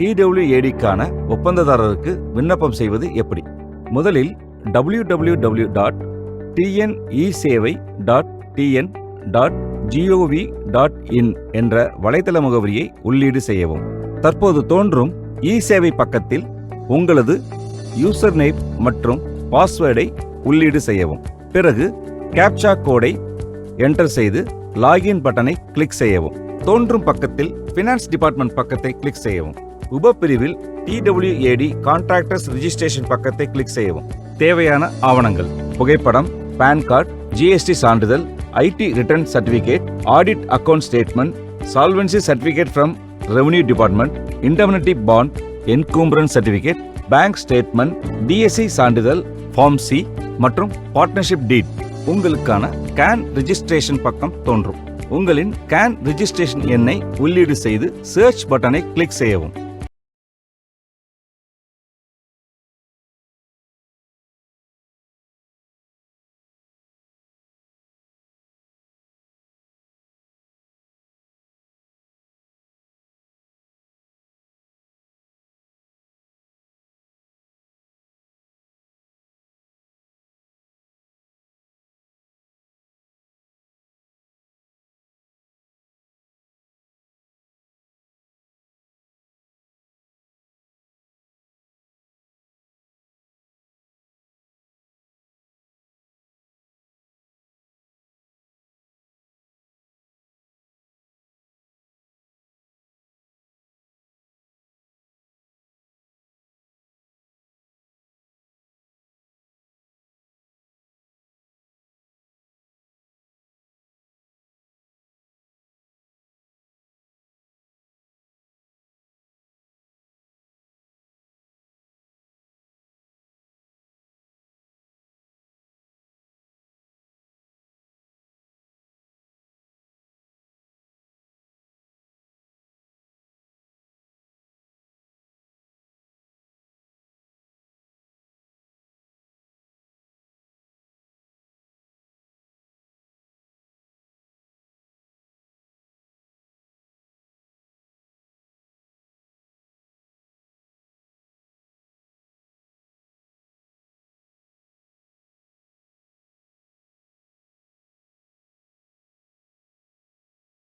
டிடபிள்யூஏடிக்கான ஒப்பந்ததாரருக்கு விண்ணப்பம் செய்வது எப்படி? முதலில் W W W dot TNE சேவை dot TN dot GOV dot in என்ற வலைத்தள முகவரியை உள்ளீடு செய்யவும். தற்போது தோன்றும் e இ சேவை பக்கத்தில் உங்களது யூசர் நேம் மற்றும் பாஸ்வேர்டை உள்ளீடு செய்யவும். பிறகு கேப்சா கோடை என்டர் செய்து லாகின் பட்டனை கிளிக் செய்யவும். தோன்றும் பக்கத்தில் ஃபினான்ஸ் டிபார்ட்மெண்ட் பக்கத்தை கிளிக் செய்யவும். உபப்பிரிவில் டிடபிள்யூஏடி கான்ட்ராக்டர்ஸ் ரிஜிஸ்ட்ரேஷன் பக்கத்தை கிளிக் செய்யவும். தேவையான ஆவணங்கள். புகைப்படம் பான் கார்டு ஜிஎஸ்டி சான்றிதழ் IT return certificate audit account statement solvency certificate from revenue department indemnity bond encumbrance certificate bank statement DSC சான்றிதழ் ஃபார்ம் சி மற்றும் பார்ட்னர்ஷிப் டீட் உங்களுக்கான கேன் ரிஜிஸ்ட்ரேஷன் பக்கம் தோன்றும். உங்களின் கேன் ரிஜிஸ்ட்ரேஷன் எண்ணை உள்ளீடு செய்து சர்ச் பட்டனை கிளிக் செய்யவும்.